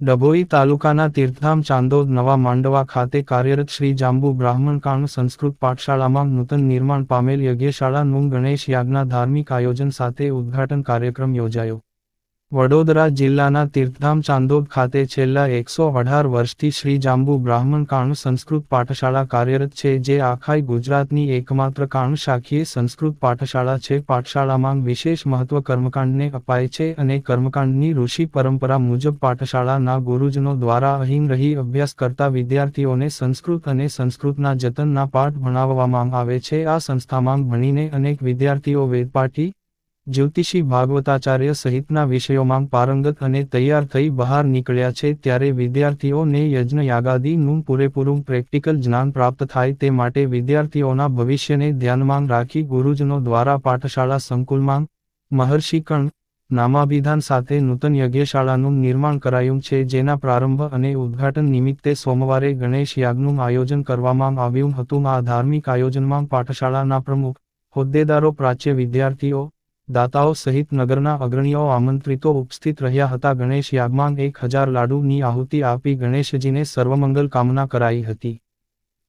ડભોઈ તાલુકાના તીર્થધામ ચાંદોદ નવા માંડવા ખાતે કાર્યરત શ્રી જાંબુ બ્રાહ્મણ કાણ સંસ્કૃત પાઠશાળામાં નૂતન નિર્માણ પામેલ યજ્ઞશાળાનું ગણેશ યાગના ધાર્મિક આયોજન સાથે ઉદ્ઘાટન કાર્યક્રમ યોજાયો. વડોદરા જિલ્લાના તીર્થધામ ચાંદોદ ખાતે છેલ્લા એકસો અઢાર વર્ષથી શ્રી જાંબુ બ્રાહ્મણ કાણ સંસ્કૃત પાઠશાળા કાર્યરત છે, જે આખાય ગુજરાતની એકમાત્ર કાણ શાખીય સંસ્કૃત પાઠશાળા છે. પાઠશાળામાં વિશેષ મહત્વ કર્મકાંડને અપાય છે અને કર્મકાંડની ઋષિ પરંપરા મુજબ પાઠશાળાના ગુરુજનો દ્વારા અહીં રહી અભ્યાસ કરતા વિદ્યાર્થીઓને સંસ્કૃત અને સંસ્કૃતના જતનના પાઠ ભણાવવામાં આવે છે. આ સંસ્થામાં ભણીને અનેક વિદ્યાર્થીઓ વેદપાઠી જ્યોતિષી ભાગવતાચાર્ય સહિતના વિષયોમાં પારંગત અને તૈયાર થઈ બહાર નીકળ્યા છે ત્યારે વિદ્યાર્થીઓને યજ્ઞ યાગાદીનું પૂરેપૂરું પ્રેક્ટિકલ જ્ઞાન પ્રાપ્ત થાય તે માટે વિદ્યાર્થીઓના ભવિષ્યને ધ્યાનમાં રાખી ગુરુજનો દ્વારા પાઠશાળા સંકુલમાં મહર્ષિકણ નામાભિધાન સાથે નૂતન યજ્ઞશાળાનું નિર્માણ કરાયું છે જેના પ્રારંભ અને ઉદ્ઘાટન નિમિત્તે સોમવારે ગણેશ યાગનું આયોજન કરવામાં આવ્યું હતું. આ ધાર્મિક આયોજનમાં પાઠશાળાના પ્રમુખ હોદ્દેદારો, પ્રાચ્ય વિદ્યાર્થીઓ દાતાઓ સહિત નગરના અગ્રણીઓ આમંત્રિતો ઉપસ્થિત રહ્યા હતા. ગણેશ યાગમાં એક હજાર લાડુની આહુતિ આપી ગણેશજીને સર્વમંગલ કામના કરાઈ હતી.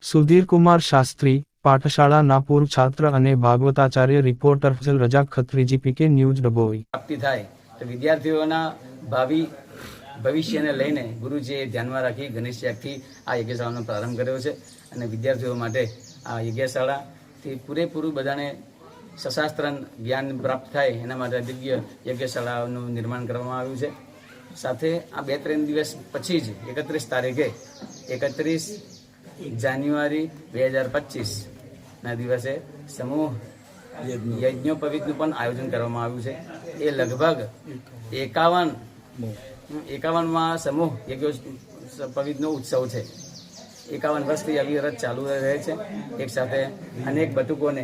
સુધીરકુમાર શાસ્ત્રી પાઠશાળાના પૂર્વ છાત્ર અને ભાગવતાચાર્ય, રિપોર્ટર રજાક ખત્રીજી પીકે ન્યૂઝ ડબોઈ થાય. તો વિદ્યાર્થીઓના ભાવિ ભવિષ્યને લઈને ગુરુજીએ ધ્યાનમાં રાખી ગણેશ યાગથી આ યજ્ઞશાળાનો પ્રારંભ કર્યો છે. અને વિદ્યાર્થીઓ માટે આ યજ્ઞશાળાથી પૂરેપૂરું બધાને સશાસ્ત્ર જ્ઞાન પ્રાપ્ત થાય એના માટે દિવ્ય યજ્ઞશાળાનું નિર્માણ કરવામાં આવ્યું છે. સાથે આ બે ત્રણ દિવસ પછી જ એકત્રીસ તારીખે એકત્રીસ જાન્યુઆરી બે હજાર પચીસના દિવસે સમૂહ યજ્ઞોપવિતનું પણ આયોજન કરવામાં આવ્યું છે. એ લગભગ એકાવન એકાવનમાં સમૂહ યજ્ઞો પવિતનો ઉત્સવ છે. એકાવન વર્ષથી અવિરત ચાલુ રહે છે. એક સાથે અનેક બટુકોને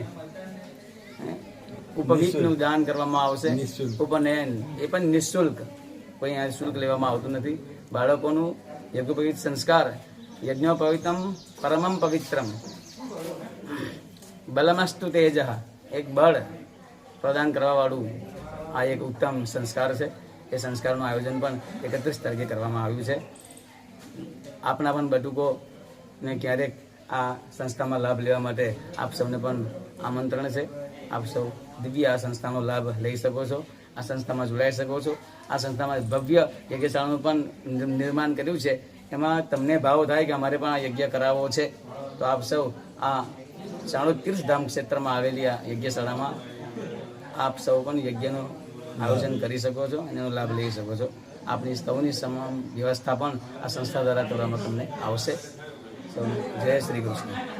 ઉપવિતનું દાન કરવામાં આવશે. ઉપનયન એ પણ નિઃશુલ્ક. કોઈ અહીંયા શુલ્ક લેવામાં આવતું નથી. બાળકોનું યજ્ઞોપવિત સંસ્કાર યજ્ઞોપવિતમ પરમમ પવિત્રમ. બલમસ્તુ તેજ. એક બળ પ્રદાન કરવાવાળું આ એક ઉત્તમ સંસ્કાર છે. એ સંસ્કારનું આયોજન પણ એકત્રીસ તારીખે કરવામાં આવ્યું છે. આપના પણ બટુકોને ક્યારેક આ સંસ્થામાં લાભ લેવા માટે આપ સૌને પણ આમંત્રણ છે. આપ સૌ દિવ્ય આ સંસ્થાનો લાભ લઈ શકો છો, આ સંસ્થામાં જોડાઈ શકો છો. આ સંસ્થામાં ભવ્ય યજ્ઞશાળાનું પણ નિર્માણ કર્યું છે. એમાં તમને ભાવ થાય કે અમારે પણ આ યજ્ઞ કરાવવો છે. તો આપ સૌ આ ચાણોદ તીર્થધામ ક્ષેત્રમાં આવેલી આ યજ્ઞશાળામાં આપ સૌ પણ યજ્ઞનું આયોજન કરી શકો છો, એનો લાભ લઈ શકો છો. આપની સૌની તમામ વ્યવસ્થા પણ આ સંસ્થા દ્વારા કરવામાં તમને આવશે. સૌ જય શ્રી કૃષ્ણ.